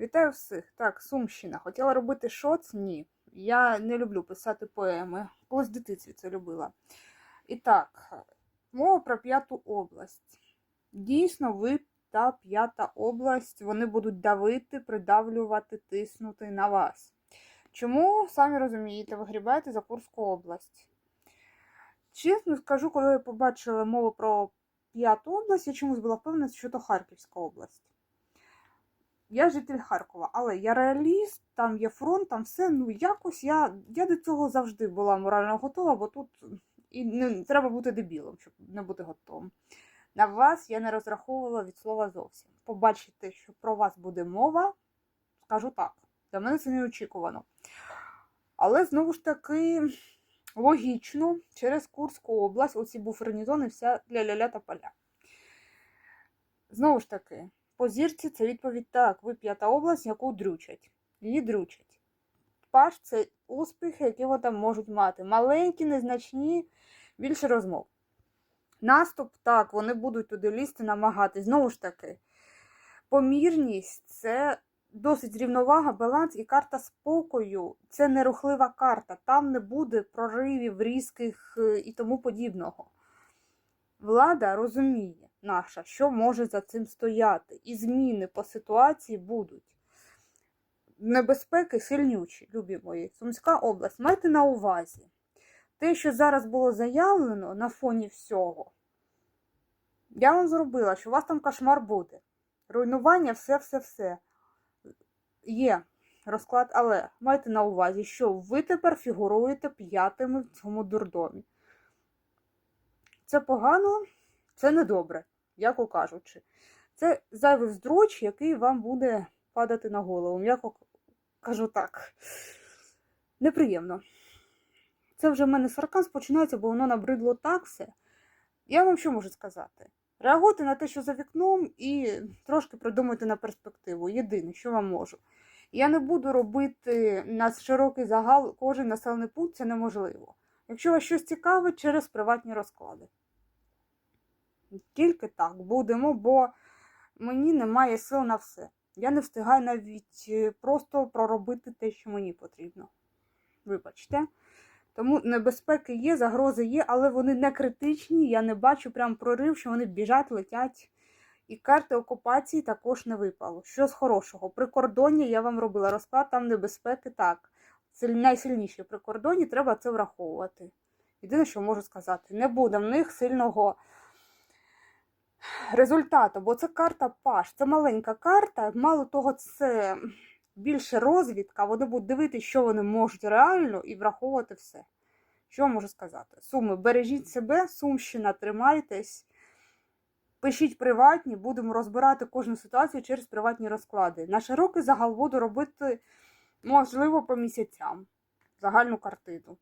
Вітаю всіх. Так, Сумщина. Хотіла робити шоц? Ні. Я не люблю писати поеми. Колись в дитинстві це любила. І так, мова про п'яту область. Дійсно, ви та п'ята область, вони будуть давити, придавлювати, тиснути на вас. Чому, самі розумієте, ви грібаєте за Курську область? Чесно скажу, коли я побачила мову про п'яту область, я чомусь була впевнена, що то Харківська область. Я житель Харкова, але я реаліст, там є фронт, там все. Ну якось я, я до цього завжди була морально готова, бо тут і не треба бути дебілом, щоб не бути готовим. На вас я не розраховувала від слова зовсім. Побачити, що про вас буде мова, скажу так. Для мене це неочікувано. Але знову ж таки логічно, через Курську область, оці буферні зони, вся ля-ля-ля та поля. Знову ж таки, по зірці це відповідь так. Ви п'ята область, яку дрючать. Її дрючать. Паш це успіхи, які вони там можуть мати. Маленькі, незначні, більше розмов. Наступ, так, вони будуть туди лізти, намагатись. Знову ж таки, помірність це досить рівновага, баланс і карта спокою це нерухлива карта. Там не буде проривів, різких е, і тому подібного. Влада розуміє наша, що може за цим стояти, і зміни по ситуації будуть. Небезпеки сильнючі, любі мої. Сумська область, майте на увазі. Те, що зараз було заявлено на фоні всього, я вам зробила, що у вас там кошмар буде. Руйнування, все-все-все. Є розклад, але майте на увазі, що ви тепер фігуруєте п'ятими в цьому дурдомі. Це погано, це недобре, яко кажучи. Це зайвий вздруч, який вам буде падати на голову. М'яко кажу так. Неприємно. Це вже в мене сарказм починається, бо воно набридло так все. Я вам що можу сказати? Реагуйте на те, що за вікном, і трошки придумайте на перспективу. Єдине, що вам можу. Я не буду робити на широкий загал кожен населений пункт, це неможливо. Якщо вас щось цікавить, через приватні розклади. Тільки так будемо, бо мені немає сил на все. Я не встигаю навіть е, просто проробити те, що мені потрібно. Вибачте. Тому небезпеки є, загрози є, але вони не критичні. Я не бачу прям прорив, що вони біжать, летять. І карти окупації також не випало. Що з хорошого? При кордоні я вам робила розклад, там небезпеки так. Це найсильніші при кордоні, треба це враховувати. Єдине, що можу сказати, не буде в них сильного результату, бо це карта Паш, це маленька карта, мало того, це більше розвідка, вони будуть дивитися, що вони можуть реально, і враховувати все. Що можу сказати? Суми, бережіть себе, Сумщина, тримайтесь. Пишіть приватні, будемо розбирати кожну ситуацію через приватні розклади. На широкий загал буду робити, можливо, по місяцям. Загальну картину.